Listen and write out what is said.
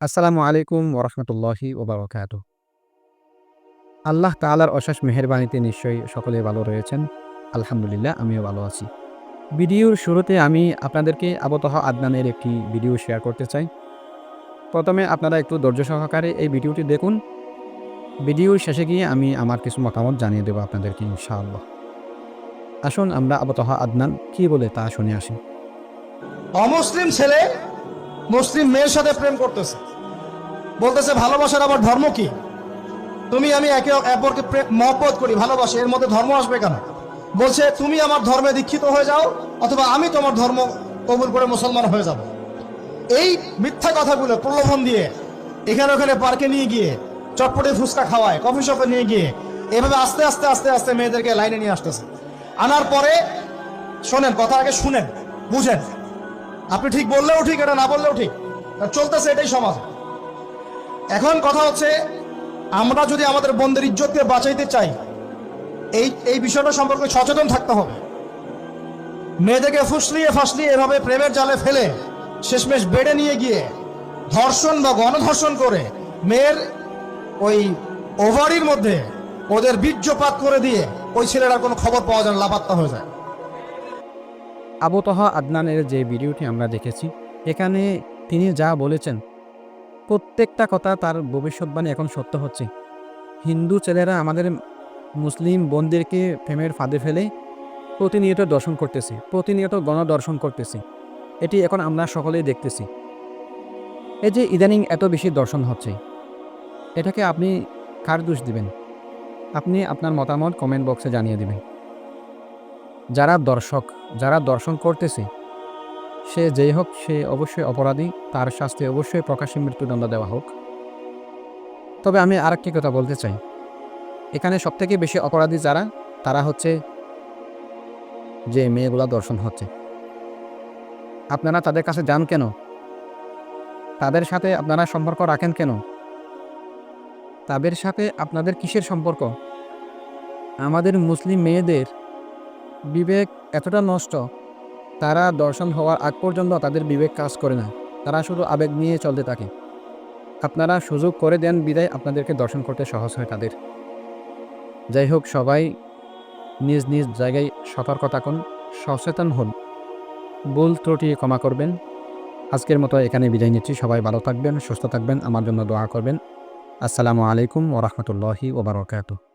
আসসালামু আলাইকুম ওরহমতুল্লাহি ওবরাকাত আল্লাহ তালার অশেষ মেহরবানিতে নিশ্চয়ই সকলে ভালো রয়েছেন। আলহামদুলিল্লাহ, আমিও ভালো আছি। ভিডিওর শুরুতে আমি আপনাদেরকে আবতহ আদনানের একটি ভিডিও শেয়ার করতে চাই। প্রথমে আপনারা একটু ধৈর্য সহকারে এই ভিডিওটি দেখুন। ভিডিওর শেষে গিয়ে আমি আমার কিছু মতামত জানিয়ে দেবো আপনাদেরকে, ইনশাআল্লাহ। আসুন আমরা আবতহ আদনান কি বলে তা শুনে আসি। অমুসলিম ছেলে মুসলিম মেয়ের সাথে প্রেম করতেছে। বলতেছে, ভালোবাসার আবার ধর্ম কি? তুমি, আমি একে অপরকে প্রে- মহব্বত করি, ভালোবাসি। এর মধ্যে ধর্ম আসবে কেন? বলছে, তুমি আমার ধর্মে দীক্ষিত হয়ে যাও, অথবা আমি তোমার ধর্ম কবুল করে মুসলমান হয়ে যাব। এই মিথ্যা কথাগুলো প্রলোভন দিয়ে এখানে ওখানে পার্কে নিয়ে গিয়ে, চটপটে ফুচকা খাওয়ায়, কফি শপে নিয়ে গিয়ে, এভাবে আস্তে আস্তে আস্তে আস্তে মেয়েদেরকে লাইনে নিয়ে আসতেছে। আনার পরে শোনেন, কথা আগে শুনেন, বুঝেন। আপনি ঠিক বললেও ঠিক, এটা না বললেও ঠিক। চলতেছে এটাই সমাজ। এখন কথা হচ্ছে, আমরা যদি আমাদের বন্ধের ইজ্জতকে বাঁচাইতে চাই, এই এই বিষয়টা সম্পর্কে সচেতন থাকতে হবে। মেয়েদেরকে ফুসলিয়ে ফাসলিয়ে এভাবে প্রেমের জালে ফেলে শেষমেশ বেড়ে নিয়ে গিয়ে ধর্ষণ বা গণধর্ষণ করে মেয়ের ওই ওভারির মধ্যে ওদের বীর্যপাত করে দিয়ে ওই ছেলেটার কোনো খবর পাওয়া যায় লাপাত্তা হয়ে যায়। আবতহ আদনানের যে ভিডিওটি আমরা দেখেছি, এখানে তিনি যা বলেছেন, প্রত্যেকটা কথা তার ভবিষ্যৎবাণী এখন সত্য হচ্ছে। হিন্দু ছেলেরা আমাদের মুসলিম বোনদেরকে প্রেমের ফাঁদে ফেলে প্রতিনিয়ত দর্শন করতেছে, প্রতিনিয়ত গণদর্শন করতেছে। এটি এখন আমরা সকলেই দেখতেছি। এই যে ইদানিং এত বেশি দর্শন হচ্ছে, এটাকে আপনি কার দোষ দিবেন? আপনি আপনার মতামত কমেন্ট বক্সে জানিয়ে দিবেন। যারা দর্শক, যারা দর্শন করতেছে, সে যেই হোক, সে অবশ্যই অপরাধী, তার শাস্তি অবশ্যই প্রকাশ্যে মৃত্যুদণ্ড দেওয়া হোক। তবে আমি আর একটি কথা বলতে চাই। এখানে সবথেকে বেশি অপরাধী যারা, তারা হচ্ছে যে মেয়েগুলা দর্শন হচ্ছে। আপনারা তাদের কাছে যান কেন? তাদের সাথে আপনারা সম্পর্ক রাখেন কেন? তাদের সাথে আপনাদের কিসের সম্পর্ক? আমাদের মুসলিম মেয়েদের বিবেক এতটা নষ্ট, তারা দর্শন হওয়ার আগ পর্যন্ত তাদের বিবেক কাজ করে না। তারা শুধু আবেগ নিয়ে চলতে থাকে। আপনারা সুযোগ করে দেন বিদায় আপনাদেরকে দর্শন করতে সহজ হয় তাদের। যাই হোক, সবাই নিজ নিজ জায়গায় সতর্ক থাকুন, সচেতন হন। ভুল ত্রুটি ক্ষমা করবেন। আজকের মতো এখানে বিদায় নিচ্ছি। সবাই ভালো থাকবেন, সুস্থ থাকবেন, আমার জন্য দোয়া করবেন। আসসালামু আলাইকুম ওরহমতুল্লাহি ওবরাকাতুহ